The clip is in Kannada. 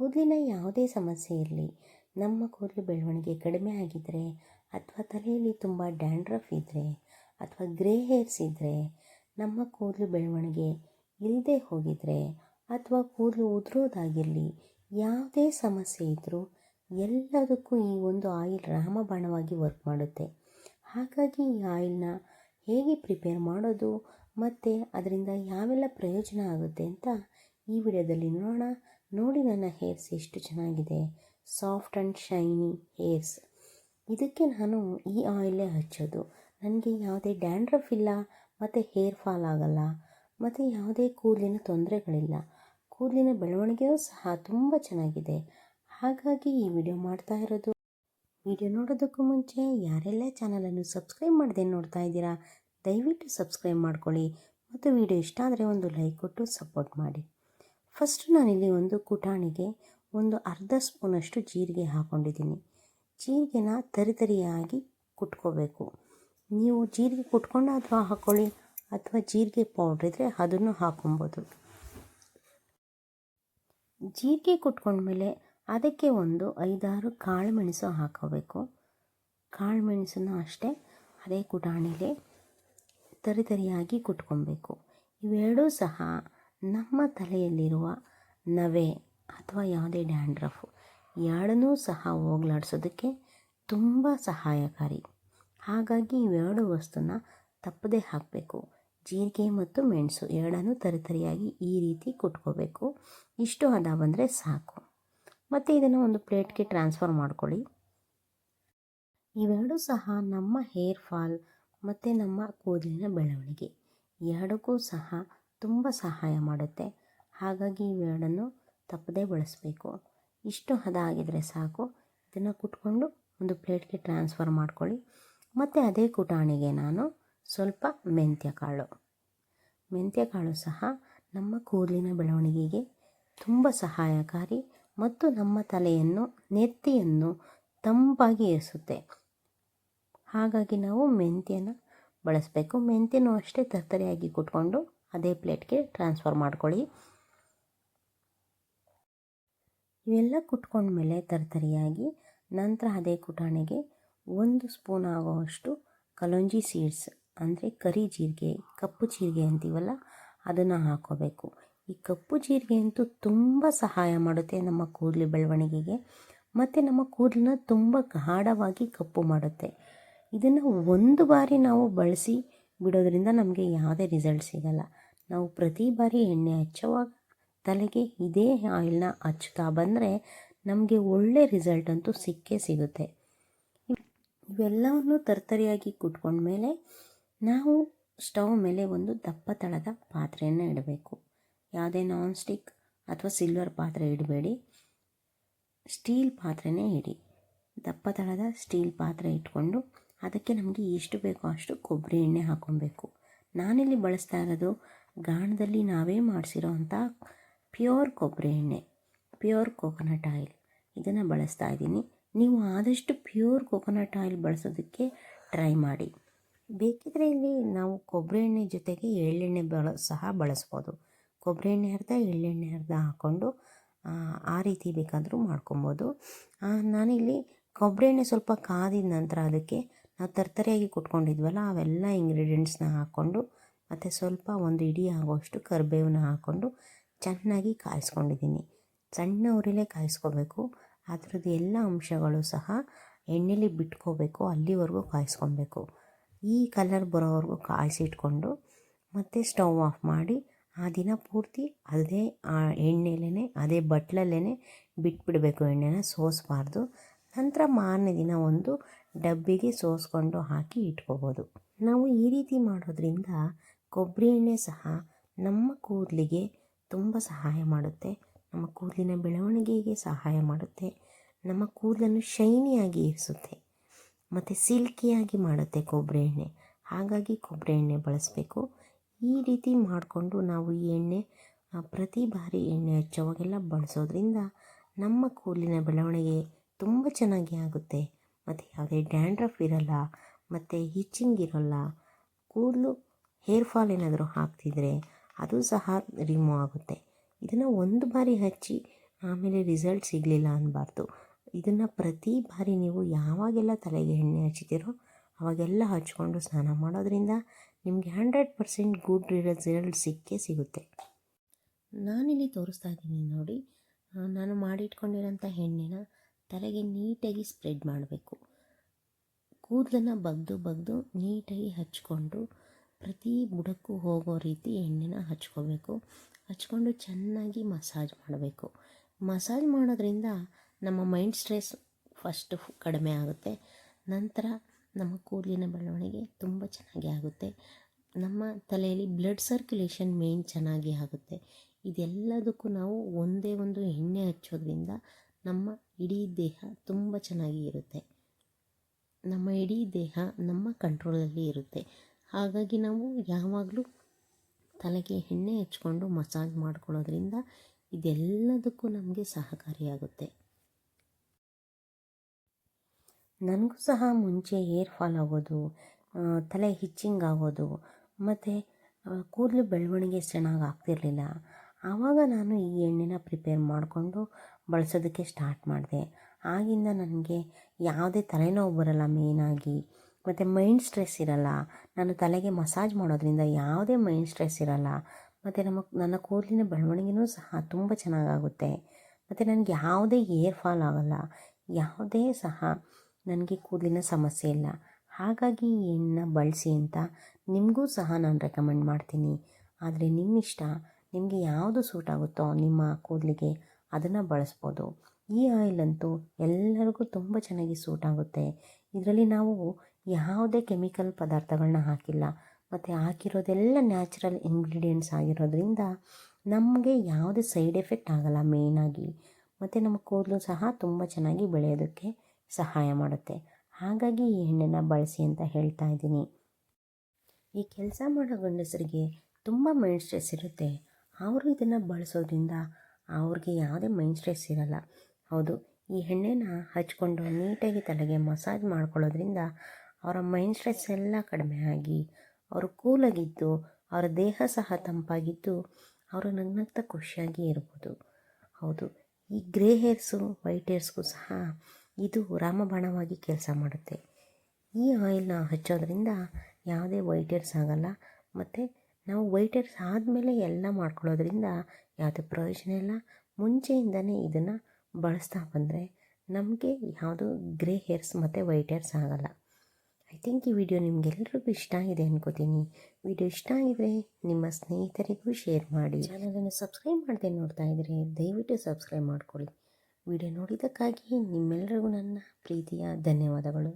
ಕೂದಲಿನ ಯಾವುದೇ ಸಮಸ್ಯೆ ಇರಲಿ, ನಮ್ಮ ಕೂದಲು ಬೆಳವಣಿಗೆ ಕಡಿಮೆ ಆಗಿದ್ದರೆ ಅಥವಾ ತಲೆಯಲ್ಲಿ ತುಂಬ ಡ್ಯಾಂಡ್ರಫ್ ಇದ್ದರೆ ಅಥವಾ ಗ್ರೇ ಹೇರ್ಸ್ ಇದ್ದರೆ ನಮ್ಮ ಕೂದಲು ಬೆಳವಣಿಗೆ ಇಲ್ಲದೆ ಹೋಗಿದ್ದರೆ ಅಥವಾ ಕೂದಲು ಉದುರೋದಾಗಿರಲಿ, ಯಾವುದೇ ಸಮಸ್ಯೆ ಇದ್ದರೂ ಎಲ್ಲದಕ್ಕೂ ಈ ಒಂದು ಆಯಿಲ್ ರಾಮಬಾಣವಾಗಿ ವರ್ಕ್ ಮಾಡುತ್ತೆ. ಹಾಗಾಗಿ ಈ ಆಯಿಲ್ನ ಹೇಗೆ ಪ್ರಿಪೇರ್ ಮಾಡೋದು ಮತ್ತು ಅದರಿಂದ ಯಾವೆಲ್ಲ ಪ್ರಯೋಜನ ಆಗುತ್ತೆ ಅಂತ ಈ ವಿಡಿಯೋದಲ್ಲಿ ನೋಡೋಣ. ನೋಡಿ ನನ್ನ ಹೇರ್ಸ್ ಎಷ್ಟು ಚೆನ್ನಾಗಿದೆ. Soft and shiny hairs. ಇದಕ್ಕೆ ನಾನು ಈ ಆಯಿಲೇ ಹಚ್ಚೋದು. ನನಗೆ ಯಾವುದೇ ಡ್ಯಾಂಡ್ರಫ್ ಇಲ್ಲ, ಮತ್ತು ಹೇರ್ ಫಾಲ್ ಆಗಲ್ಲ, ಮತ್ತು ಯಾವುದೇ ಕೂದಲಿನ ತೊಂದರೆಗಳಿಲ್ಲ. ಕೂದಲಿನ ಬೆಳವಣಿಗೆಯೂ ಸಹ ತುಂಬ ಚೆನ್ನಾಗಿದೆ. ಹಾಗಾಗಿ ಈ ವಿಡಿಯೋ ಮಾಡ್ತಾ ಇರೋದು. ವಿಡಿಯೋ ನೋಡೋದಕ್ಕೂ ಮುಂಚೆ ಯಾರೆಲ್ಲ ಚಾನಲನ್ನು ಸಬ್ಸ್ಕ್ರೈಬ್ ಮಾಡದೆ ನೋಡ್ತಾ ಇದ್ದೀರಾ, ದಯವಿಟ್ಟು ಸಬ್ಸ್ಕ್ರೈಬ್ ಮಾಡ್ಕೊಳ್ಳಿ. ಮತ್ತು ವಿಡಿಯೋ ಇಷ್ಟ ಆದರೆ ಒಂದು ಲೈಕ್ ಕೊಟ್ಟು ಸಪೋರ್ಟ್ ಮಾಡಿ. ಫಸ್ಟ್ ನಾನಿಲ್ಲಿ ಒಂದು ಕುಟಾಣಿಗೆ ಒಂದು ಅರ್ಧ ಸ್ಪೂನಷ್ಟು ಜೀರಿಗೆ ಹಾಕ್ಕೊಂಡಿದ್ದೀನಿ ಜೀರಿಗೆನ ತರಿತರಿಯಾಗಿ ಕುಟ್ಕೋಬೇಕು. ನೀವು ಜೀರಿಗೆ ಕುಟ್ಕೊಂಡು ಅಥವಾ ಹಾಕ್ಕೊಳ್ಳಿ ಅಥವಾ ಜೀರಿಗೆ ಪೌಡ್ರ್ ಇದ್ದರೆ ಅದನ್ನು ಹಾಕ್ಕೊಬೋದು ಜೀರಿಗೆ ಕುಟ್ಕೊಂಡ್ಮೇಲೆ ಅದಕ್ಕೆ ಒಂದು ಐದಾರು ಕಾಳು ಮೆಣಸು ಹಾಕೋಬೇಕು. ಕಾಳು ಅಷ್ಟೇ ಅದೇ ಕುಟಾಣಿಲಿ ತರಿತರಿಯಾಗಿ ಕುಟ್ಕೊಬೇಕು. ಇವೆರಡೂ ಸಹ ನಮ್ಮ ತಲೆಯಲ್ಲಿರುವ ನವೆ ಅಥವಾ ಯಾವುದೇ ಡ್ಯಾಂಡ್ರಫು ಎರಡನ್ನೂ ಸಹ ಹೋಗ್ಲಾಡ್ಸೋದಕ್ಕೆ ತುಂಬ ಸಹಾಯಕಾರಿ. ಹಾಗಾಗಿ ಇವೆರಡು ವಸ್ತುನ ತಪ್ಪದೇ ಹಾಕಬೇಕು. ಜೀರಿಗೆ ಮತ್ತು ಮೆಣಸು ಎರಡನ್ನೂ ತರಿತರಿಯಾಗಿ ಈ ರೀತಿ ಕುಟ್ಕೋಬೇಕು. ಇಷ್ಟು ಹದ ಬಂದರೆ ಸಾಕು. ಮತ್ತು ಇದನ್ನು ಒಂದು ಪ್ಲೇಟ್ಗೆ ಟ್ರಾನ್ಸ್ಫರ್ ಮಾಡ್ಕೊಳ್ಳಿ. ಇವೆರಡೂ ಸಹ ನಮ್ಮ ಹೇರ್ ಫಾಲ್ ಮತ್ತು ನಮ್ಮ ಕೂದಲಿನ ಬೆಳವಣಿಗೆ. ಎರಡಕ್ಕೂ ಸಹ ತುಂಬ ಸಹಾಯ ಮಾಡುತ್ತೆ. ಹಾಗಾಗಿ ಇವೆರಡನ್ನು ತಪ್ಪದೇ ಬಳಸಬೇಕು. ಇಷ್ಟು ಹದ ಆಗಿದರೆ ಸಾಕು. ಇದನ್ನು ಕುಟ್ಕೊಂಡು ಒಂದು ಪ್ಲೇಟ್ಗೆ ಟ್ರಾನ್ಸ್ಫರ್ ಮಾಡ್ಕೊಳ್ಳಿ. ಮತ್ತು ಅದೇ ಕುಟಾಣಿಗೆ ನಾನು ಸ್ವಲ್ಪ ಮೆಂತ್ಯ ಕಾಳು ಮೆಂತ್ಯ ಕಾಳು ಸಹ ನಮ್ಮ ಕೂದಲಿನ ಬೆಳವಣಿಗೆಗೆ ತುಂಬ ಸಹಾಯಕಾರಿ ಮತ್ತು ನಮ್ಮ ತಲೆಯನ್ನು, ನೆತ್ತಿಯನ್ನು ತಂಪಾಗಿ ಇರಿಸುತ್ತೆ ಹಾಗಾಗಿ ನಾವು ಮೆಂತ್ಯನ ಬಳಸಬೇಕು. ಮೆಂತ್ಯನೂ ಅಷ್ಟೇ ತರ್ತರಿಯಾಗಿ ಕುಟ್ಕೊಂಡು ಅದೇ ಪ್ಲೇಟ್ಗೆ ಟ್ರಾನ್ಸ್ಫರ್ ಮಾಡ್ಕೊಳ್ಳಿ. ಇವೆಲ್ಲ ಕುಟ್ಕೊಂಡ್ಮೇಲೆ ತರತರಿಯಾಗಿ ನಂತರ ಅದೇ ಕುಟಾಣೆಗೆ ಒಂದು ಸ್ಪೂನ್ ಆಗುವಷ್ಟು ಕಲೊಂಜಿ ಸೀಡ್ಸ್, ಅಂದರೆ ಕರಿ ಜೀರಿಗೆ, ಕಪ್ಪು ಜೀರಿಗೆ ಅಂತೀವಲ್ಲ, ಅದನ್ನು ಹಾಕೋಬೇಕು. ಈ ಕಪ್ಪು ಜೀರಿಗೆ ಅಂತೂ ತುಂಬ ಸಹಾಯ ಮಾಡುತ್ತೆ ನಮ್ಮ ಕೂದಲು ಬೆಳವಣಿಗೆಗೆ, ಮತ್ತು ನಮ್ಮ ಕೂದಲನ್ನ ತುಂಬ ಗಾಢವಾಗಿ ಕಪ್ಪು ಮಾಡುತ್ತೆ. ಇದನ್ನು ಒಂದು ಬಾರಿ ನಾವು ಬಳಸಿ ಬಿಡೋದ್ರಿಂದ ನಮಗೆ ಯಾವುದೇ ರಿಸಲ್ಟ್ ಸಿಗಲ್ಲ. ನಾವು ಪ್ರತಿ ಬಾರಿ ಎಣ್ಣೆ ಹಚ್ಚುವಾಗ ತಲೆಗೆ ಇದೇ ಆಯಿಲ್ನ ಹಚ್ತಾ ಬಂದರೆ ನಮಗೆ ಒಳ್ಳೆ ರಿಸಲ್ಟ್ ಅಂತೂ ಸಿಕ್ಕೇ ಸಿಗುತ್ತೆ. ಇವೆಲ್ಲವನ್ನು ತರ್ತರಿಯಾಗಿ ಕುಟ್ಕೊಂಡ್ಮೇಲೆ ನಾವು ಸ್ಟವ್ ಮೇಲೆ ಒಂದು ದಪ್ಪ ತಳದ ಪಾತ್ರೆಯನ್ನು ಇಡಬೇಕು. ಯಾವುದೇ ನಾನ್ ಸ್ಟಿಕ್ ಅಥವಾ ಸಿಲ್ವರ್ ಪಾತ್ರೆ ಇಡಬೇಡಿ. ಸ್ಟೀಲ್ ಪಾತ್ರೆನೇ ಇಡಿ. ದಪ್ಪ ತಳದ ಸ್ಟೀಲ್ ಪಾತ್ರೆ ಇಟ್ಕೊಂಡು ಅದಕ್ಕೆ ನಮಗೆ ಎಷ್ಟು ಬೇಕೋ ಅಷ್ಟು ಕೊಬ್ಬರಿ ಎಣ್ಣೆ ಹಾಕ್ಕೊಬೇಕು ನಾನಿಲ್ಲಿ ಬಳಸ್ತಾ ಇರೋದು ಗಾಣದಲ್ಲಿ ನಾವೇ ಮಾಡಿಸಿರೋ ಅಂಥ ಪ್ಯೂರ್ ಕೊಬ್ಬರಿ ಎಣ್ಣೆ, ಪ್ಯೂರ್ ಕೋಕೋನಟ್ ಆಯಿಲ್. ಇದನ್ನು ಬಳಸ್ತಾ ಇದ್ದೀನಿ. ನೀವು ಆದಷ್ಟು ಪ್ಯೂರ್ ಕೋಕೋನಟ್ ಆಯಿಲ್ ಬಳಸೋದಕ್ಕೆ ಟ್ರೈ ಮಾಡಿ. ಬೇಕಿದ್ರೆ ಇಲ್ಲಿ ನಾವು ಕೊಬ್ಬರಿ ಎಣ್ಣೆ ಜೊತೆಗೆ ಎಳ್ಳೆಣ್ಣೆ ಬಳ, ಸಹ ಬಳಸ್ಬೋದು. ಕೊಬ್ಬರಿ ಎಣ್ಣೆ ಅರ್ಧ, ಎಳ್ಳೆಣ್ಣೆ ಅರ್ಧ ಹಾಕ್ಕೊಂಡು ಆ ರೀತಿ ಬೇಕಾದರೂ ಮಾಡ್ಕೊಬೋದು. ನಾನಿಲ್ಲಿ ಕೊಬ್ಬರಿ ಎಣ್ಣೆ ಸ್ವಲ್ಪ ಕಾದಿದ ನಂತರ ಅದಕ್ಕೆ ನಾವು ತರ್ತರಿಯಾಗಿ ಕುಟ್ಕೊಂಡಿದ್ವಲ್ಲ, ಅವೆಲ್ಲ ಇಂಗ್ರೀಡಿಯೆಂಟ್ಸ್ನ ಹಾಕ್ಕೊಂಡು, ಮತ್ತು ಸ್ವಲ್ಪ ಒಂದು ಇಡೀ ಆಗೋಷ್ಟು ಕರಿಬೇವನ್ನ ಹಾಕ್ಕೊಂಡು ಚೆನ್ನಾಗಿ ಕಾಯಿಸ್ಕೊಂಡಿದ್ದೀನಿ. ಸಣ್ಣ ಉರಿಲೇ ಕಾಯಿಸ್ಕೋಬೇಕು. ಅದರದ್ದು ಎಲ್ಲ ಅಂಶಗಳು ಸಹ ಎಣ್ಣೆಲಿ ಬಿಟ್ಕೋಬೇಕು, ಅಲ್ಲಿವರೆಗೂ ಕಾಯಿಸ್ಕೊಬೇಕು. ಈ ಕಲರ್ ಬರೋವರೆಗೂ ಕಾಯಿಸಿಟ್ಕೊಂಡು, ಮತ್ತು ಸ್ಟವ್ ಆಫ್ ಮಾಡಿ, ಆ ದಿನ ಪೂರ್ತಿ ಅದೇ, ಆ ಎಣ್ಣೆಲೇ ಅದೇ ಬಟ್ಲಲ್ಲೇ ಬಿಟ್ಬಿಡಬೇಕು, ಎಣ್ಣೆನ ಸೋಸಬಾರ್ದು. ನಂತರ ಮಾರನೇ ದಿನ ಒಂದು ಡಬ್ಬಿಗೆ ಸೋಸ್ಕೊಂಡು ಹಾಕಿ ಇಟ್ಕೋಬೋದು. ನಾವು ಈ ರೀತಿ ಮಾಡೋದ್ರಿಂದ ಕೊಬ್ಬರಿ ಎಣ್ಣೆ ಸಹ ನಮ್ಮ ಕೂದಲಿಗೆ ತುಂಬ ಸಹಾಯ ಮಾಡುತ್ತೆ. ನಮ್ಮ ಕೂದಲಿನ ಬೆಳವಣಿಗೆಗೆ ಸಹಾಯ ಮಾಡುತ್ತೆ. ನಮ್ಮ ಕೂದಲನ್ನು ಶೈನಿಯಾಗಿ ಇರಿಸುತ್ತೆ. ಮತ್ತು ಸಿಲ್ಕಿಯಾಗಿ ಮಾಡುತ್ತೆ ಕೊಬ್ಬರಿ ಎಣ್ಣೆ. ಹಾಗಾಗಿ ಕೊಬ್ಬರಿ ಎಣ್ಣೆ ಬಳಸಬೇಕು. ಈ ರೀತಿ ಮಾಡಿಕೊಂಡು ನಾವು ಈ ಎಣ್ಣೆ, ಪ್ರತಿ ಬಾರಿ ಎಣ್ಣೆ ಹಚ್ಚೋವಾಗೆಲ್ಲ ಬಳಸೋದ್ರಿಂದ ನಮ್ಮ ಕೂದಲಿನ ಬೆಳವಣಿಗೆ ತುಂಬ ಚೆನ್ನಾಗಿ ಆಗುತ್ತೆ. ಮತ್ತು ಯಾವುದೇ ಡ್ಯಾಂಡ್ರಫ್ ಇರಲ್ಲ, ಮತ್ತು ಹಿಚ್ಚಿಂಗ್ ಇರೋಲ್ಲ. ಕೂದಲು ಹೇರ್ ಫಾಲ್ ಏನಾದರೂ ಹಾಕ್ತಿದ್ರೆ ಅದು ಸಹ ರಿಮೂವ್ ಆಗುತ್ತೆ. ಇದನ್ನು ಒಂದು ಬಾರಿ ಹಚ್ಚಿ ಆಮೇಲೆ ರಿಸಲ್ಟ್ ಸಿಗಲಿಲ್ಲ ಅನ್ನಬಾರ್ದು ಇದನ್ನು ಪ್ರತಿ ಬಾರಿ ನೀವು ಯಾವಾಗೆಲ್ಲ ತಲೆಗೆ ಎಣ್ಣೆ ಹಚ್ಚಿದ್ದೀರೋ ಅವಾಗೆಲ್ಲ ಹಚ್ಕೊಂಡು ಸ್ನಾನ ಮಾಡೋದ್ರಿಂದ ನಿಮಗೆ ಹಂಡ್ರೆಡ್ ಪರ್ಸೆಂಟ್ ಗುಡ್ ರಿಸಲ್ಟ್ ಸಿಕ್ಕೇ ಸಿಗುತ್ತೆ. ನಾನಿಲ್ಲಿ ತೋರಿಸ್ತಾ ಇದ್ದೀನಿ ನೋಡಿ. ನಾನು ಮಾಡಿಟ್ಕೊಂಡಿರೋಂಥ ಎಣ್ಣೆನ ತಲೆಗೆ ನೀಟಾಗಿ ಸ್ಪ್ರೆಡ್ ಮಾಡಬೇಕು. ಕೂದಲನ್ನು ಬಗ್ದು ಬಗ್ದು ನೀಟಾಗಿ ಹಚ್ಕೊಂಡು ಪ್ರತಿ ಬುಡಕ್ಕೂ ಹೋಗೋ ರೀತಿ ಎಣ್ಣೆನ ಹಚ್ಕೋಬೇಕು. ಹಚ್ಕೊಂಡು ಚೆನ್ನಾಗಿ ಮಸಾಜ್ ಮಾಡಬೇಕು. ಮಸಾಜ್ ಮಾಡೋದ್ರಿಂದ ನಮ್ಮ ಮೈಂಡ್ ಸ್ಟ್ರೆಸ್ ಫಸ್ಟು ಕಡಿಮೆ ಆಗುತ್ತೆ. ನಂತರ ನಮ್ಮ ಕೂದಲಿನ ಬೆಳವಣಿಗೆ ತುಂಬ ಚೆನ್ನಾಗಿ ಆಗುತ್ತೆ. ನಮ್ಮ ತಲೆಯಲ್ಲಿ ಬ್ಲಡ್ ಸರ್ಕ್ಯುಲೇಷನ್ ಮೇನ್ ಚೆನ್ನಾಗಿ ಆಗುತ್ತೆ. ಇದೆಲ್ಲದಕ್ಕೂ ನಾವು ಒಂದೇ ಒಂದು ಎಣ್ಣೆ ಹಚ್ಚೋದ್ರಿಂದ ನಮ್ಮ ಇಡೀ ದೇಹ ತುಂಬ ಚೆನ್ನಾಗಿ ಇರುತ್ತೆ. ನಮ್ಮ ಇಡೀ ದೇಹ ನಮ್ಮ ಕಂಟ್ರೋಲಲ್ಲಿ ಇರುತ್ತೆ. ಹಾಗಾಗಿ ನಾವು ಯಾವಾಗಲೂ ತಲೆಗೆ ಎಣ್ಣೆ ಹಚ್ಕೊಂಡು ಮಸಾಜ್ ಮಾಡ್ಕೊಳ್ಳೋದ್ರಿಂದ ಇದೆಲ್ಲದಕ್ಕೂ ನಮಗೆ ಸಹಕಾರಿಯಾಗುತ್ತೆ ನನಗೂ ಸಹ ಮುಂಚೆ ಏರ್ ಫಾಲ್ ಆಗೋದು ತಲೆ ಹಿಚ್ಚಿಂಗ್ ಆಗೋದು, ಮತ್ತು ಕೂದಲು ಬೆಳವಣಿಗೆ ಚೆನ್ನಾಗಿ ಆಗ್ತಿರಲಿಲ್ಲ. ಆವಾಗ ನಾನು ಈ ಎಣ್ಣೆನ ಪ್ರಿಪೇರ್ ಮಾಡಿಕೊಂಡು ಬಳಸೋದಕ್ಕೆ ಸ್ಟಾರ್ಟ್ ಮಾಡಿದೆ. ಆಗಿಂದ ನನಗೆ ಯಾವುದೇ ತಲೆನೋವು ಬರಲ್ಲ ಮೇಯ್ನಾಗಿ ಮತ್ತು ಮೈಂಡ್ ಸ್ಟ್ರೆಸ್ ಇರಲ್ಲ. ನಾನು ತಲೆಗೆ ಮಸಾಜ್ ಮಾಡೋದ್ರಿಂದ ಯಾವುದೇ ಮೈಂಡ್ ಸ್ಟ್ರೆಸ್ ಇರಲ್ಲ. ಮತ್ತು ನಮ್ಮ, ನನ್ನ ಕೂದಲಿನ ಬೆಳವಣಿಗೆನೂ ಸಹ ತುಂಬ ಚೆನ್ನಾಗಾಗುತ್ತೆ. ಮತ್ತು ನನಗೆ ಯಾವುದೇ ಏರ್ ಫಾಲ್ ಆಗಲ್ಲ. ಯಾವುದೇ ಸಹ ನನಗೆ ಕೂದಲಿನ ಸಮಸ್ಯೆ ಇಲ್ಲ. ಹಾಗಾಗಿ ಈ ಬಳಸಿ ಅಂತ ನಿಮಗೂ ಸಹ ನಾನು ರೆಕಮೆಂಡ್ ಮಾಡ್ತೀನಿ. ಆದರೆ ನಿಮ್ಮ ಇಷ್ಟ ನಿಮಗೆ ಯಾವುದು ಸೂಟ್ ಆಗುತ್ತೋ ನಿಮ್ಮ ಕೂದಲಿಗೆ ಅದನ್ನು ಬಳಸ್ಬೋದು. ಈ ಆಯಿಲ್ ಅಂತೂ ಎಲ್ಲರಿಗೂ ತುಂಬ ಚೆನ್ನಾಗಿ ಸೂಟ್ ಆಗುತ್ತೆ. ಇದರಲ್ಲಿ ನಾವು ಯಾವುದೇ ಕೆಮಿಕಲ್ ಪದಾರ್ಥಗಳನ್ನ ಹಾಕಿಲ್ಲ. ಮತ್ತು ಹಾಕಿರೋದೆಲ್ಲ ನ್ಯಾಚುರಲ್ ಇಂಗ್ರೀಡಿಯೆಂಟ್ಸ್ ಆಗಿರೋದ್ರಿಂದ ನಮಗೆ ಯಾವುದೇ ಸೈಡ್ ಎಫೆಕ್ಟ್ ಆಗಲ್ಲ ಮೇಯ್ನಾಗಿ ಮತ್ತು ನಮ್ಮ ಕೂದಲು ಸಹ ತುಂಬ ಚೆನ್ನಾಗಿ ಬೆಳೆಯೋದಕ್ಕೆ ಸಹಾಯ ಮಾಡುತ್ತೆ. ಹಾಗಾಗಿ ಈ ಎಣ್ಣೆನ ಬಳಸಿ ಅಂತ ಹೇಳ್ತಾ ಇದ್ದೀನಿ. ಈ ಕೆಲಸ ಮಾಡೋ ಗಂಡಸರಿಗೆ ತುಂಬ ಮೈಂಡ್ ಸ್ಟ್ರೆಸ್ ಇರುತ್ತೆ. ಅವರು ಇದನ್ನು ಬಳಸೋದ್ರಿಂದ ಅವ್ರಿಗೆ ಯಾವುದೇ ಮೈಂಡ್ ಸ್ಟ್ರೆಸ್ ಇರಲ್ಲ. ಹೌದು, ಈ ಎಣ್ಣೆನ ಹಚ್ಕೊಂಡು ನೀಟಾಗಿ ತಲೆಗೆ ಮಸಾಜ್ ಮಾಡ್ಕೊಳ್ಳೋದ್ರಿಂದ ಅವರ ಮೈಂಡ್ ಸ್ಟ್ರೆಸ್ ಎಲ್ಲ ಕಡಿಮೆ ಆಗಿ, ಅವರು ಕೂಲಾಗಿದ್ದು, ಅವರ ದೇಹ ಸಹ ತಂಪಾಗಿದ್ದು, ಅವರು ನಗ್ನಗ್ತಾ ಖುಷಿಯಾಗಿ ಇರ್ಬೋದು. ಹೌದು, ಈ ಗ್ರೇ ಹೇರ್ಸು ವೈಟ್ ಹೇರ್ಸ್ಗೂ ಸಹ ಇದು ರಾಮಬಾಣವಾಗಿ ಕೆಲಸ ಮಾಡುತ್ತೆ. ಈ ಆಯಿಲ್ನ ಹಚ್ಚೋದ್ರಿಂದ ಯಾವುದೇ ವೈಟ್ ಹೇರ್ಸ್ ಆಗಲ್ಲ. ಮತ್ತು ನಾವು ವೈಟ್ ಹೇರ್ಸ್ ಆದಮೇಲೆ ಎಲ್ಲ ಮಾಡ್ಕೊಳ್ಳೋದ್ರಿಂದ ಯಾವುದೇ ಪ್ರಯೋಜನ ಇಲ್ಲ. ಮುಂಚೆಯಿಂದನೇ ಇದನ್ನು ಬಳಸ್ತಾ ಬಂದರೆ ನಮಗೆ ಯಾವುದು ಗ್ರೇ ಹೇರ್ಸ್ ಮತ್ತು ವೈಟ್ ಹೇರ್ಸ್ ಆಗಲ್ಲ. ಐ ಥಿಂಕ್ ಈ ವಿಡಿಯೋ ನಿಮಗೆಲ್ಲರಿಗೂ ಇಷ್ಟ ಆಗಿದೆ ಅನ್ಕೋತೀನಿ. ವಿಡಿಯೋ ಇಷ್ಟ ಆಗಿದ್ರೆ ನಿಮ್ಮ ಸ್ನೇಹಿತರಿಗೂ ಶೇರ್ ಮಾಡಿ. ಚಾನಲನ್ನು ಸಬ್ಸ್ಕ್ರೈಬ್ ಮಾಡದೆ ನೋಡ್ತಾ ಇದ್ದರೆ ದಯವಿಟ್ಟು ಸಬ್ಸ್ಕ್ರೈಬ್ ಮಾಡ್ಕೊಳ್ಳಿ. ವಿಡಿಯೋ ನೋಡಿದ್ದಕ್ಕಾಗಿ ನಿಮ್ಮೆಲ್ಲರಿಗೂ ನನ್ನ ಪ್ರೀತಿಯ ಧನ್ಯವಾದಗಳು.